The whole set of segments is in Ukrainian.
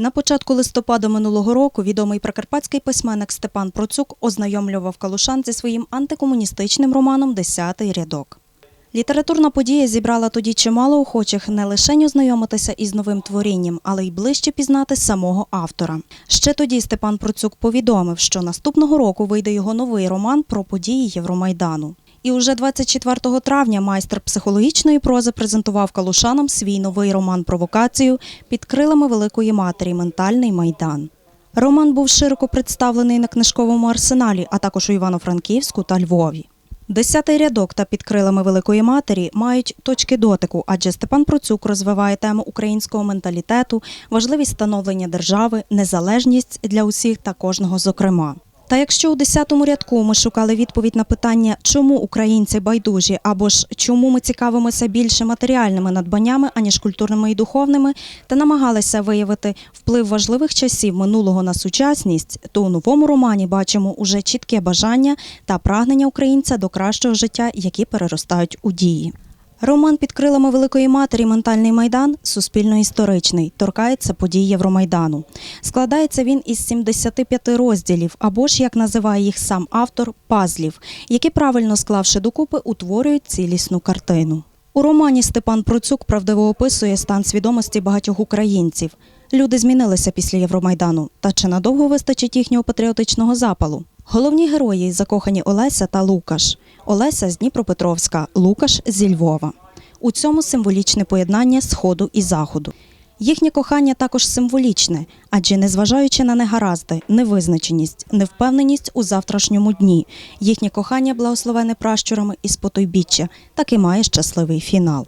На початку листопада минулого року відомий прикарпатський письменник Степан Процюк ознайомлював калушан зі своїм антикомуністичним романом Десятий рядок. Літературна подія зібрала тоді чимало охочих не лише ознайомитися із новим творінням, але й ближче пізнати самого автора. Ще тоді Степан Процюк повідомив, що наступного року вийде його новий роман про події Євромайдану. І уже 24 травня майстер психологічної прози презентував калушанам свій новий роман Провокацію під крилами Великої Матері Ментальний майдан. Роман був широко представлений на книжковому арсеналі, а також у Івано-Франківську та Львові. Десятий рядок та під крилами Великої Матері мають точки дотику, адже Степан Процюк розвиває тему українського менталітету, важливість становлення держави, незалежність для усіх та кожного зокрема. Та якщо у десятому рядку ми шукали відповідь на питання, чому українці байдужі, або ж чому ми цікавимося більше матеріальними надбаннями, аніж культурними і духовними, та намагалися виявити вплив важливих часів минулого на сучасність, то у новому романі бачимо уже чітке бажання та прагнення українця до кращого життя, які переростають у дії. Роман під крилами Великої Матері Ментальний майдан суспільно-історичний, торкається подій Євромайдану. Складається він із 75 розділів, або ж, як називає їх сам автор, пазлів, які, правильно склавши докупи, утворюють цілісну картину. У романі Степан Процюк правдиво описує стан свідомості багатьох українців. Люди змінилися після Євромайдану. Та чи надовго вистачить їхнього патріотичного запалу? Головні герої закохані Олеся та Лукаш. Олеся з Дніпропетровська, Лукаш зі Львова. У цьому символічне поєднання сходу і заходу. Їхнє кохання також символічне, адже незважаючи на негаразди, невизначеність, невпевненість у завтрашньому дні, їхнє кохання благословене пращурами із потойбіччя, так і має щасливий фінал.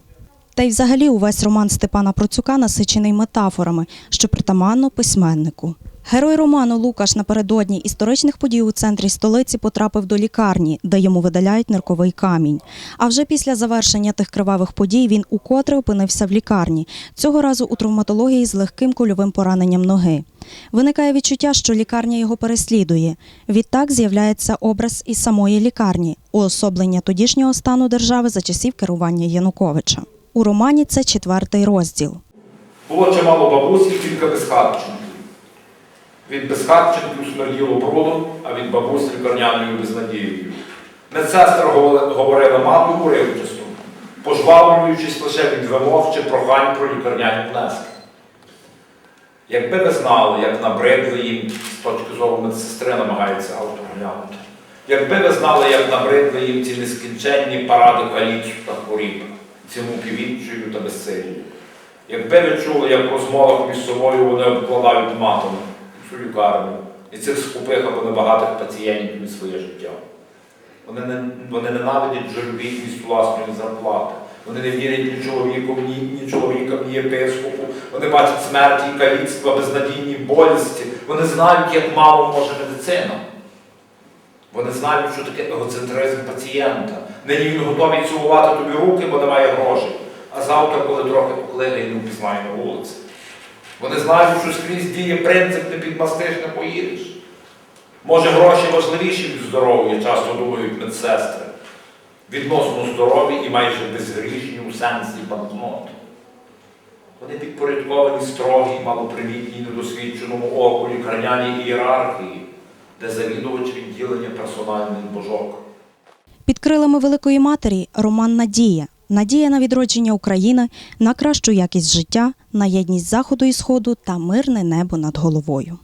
Та й взагалі увесь роман Степана Процюка насичений метафорами, що притаманно письменнику. Герой роману Лукаш напередодні історичних подій у центрі столиці потрапив до лікарні, де йому видаляють нирковий камінь. А вже після завершення тих кривавих подій він укотре опинився в лікарні, цього разу у травматології з легким кульовим пораненням ноги. Виникає відчуття, що лікарня його переслідує. Відтак з'являється образ і самої лікарні, уособлення тодішнього стану держави за часів керування Януковича. У романі це четвертий розділ. Було чимало бабусь і кілька безхатченків. Від безхатченків смерділо брудом, а від бабусь лікарняною безнадією. Медсестри говорили- говорили мало уривчасто, пожвавлюючись лише від вимог чи прохань про лікарняні внески. Якби ви знали, як набридли їм з точки зору медсестри намагається автор глянути. Якби ви знали, як набридли їм ці нескінченні паради каліч та хворіб, ці муки та безсилля. Якби ви чули, як в розмовах між собою вони обкладають матом цю лікарню і цих скупих або небагатих пацієнтів від своє життя. Вони, не, вони ненавидять жалюгідність власної зарплати. Вони не вірять ні чоловіку, ні, ні чоловікам, ні єпископу. Вони бачать смерті і каліцтва, безнадійні болісті. Вони знають, як мало може медицина. Вони знають, що таке егоцентризм пацієнта. Нині він готовий цілувати тобі руки, бо немає грошей. А завтра, коли трохи поклине, і не впізнає на вулиці. Вони знають, що скрізь діє принцип не підмастиш, не поїдеш. Може, гроші важливіші від здоров'я, часто думають медсестри. Відносно здорові і майже безгрішні у сенсі банкнот. Вони підпорядковані строгій, малопривітній, недосвідченому оку лікарняній ієрархії, де завідувач відділення персональний божок. Під крилами Великої Матері роман Надія. Надія на відродження України, на кращу якість життя, на єдність Заходу і Сходу та мирне небо над головою.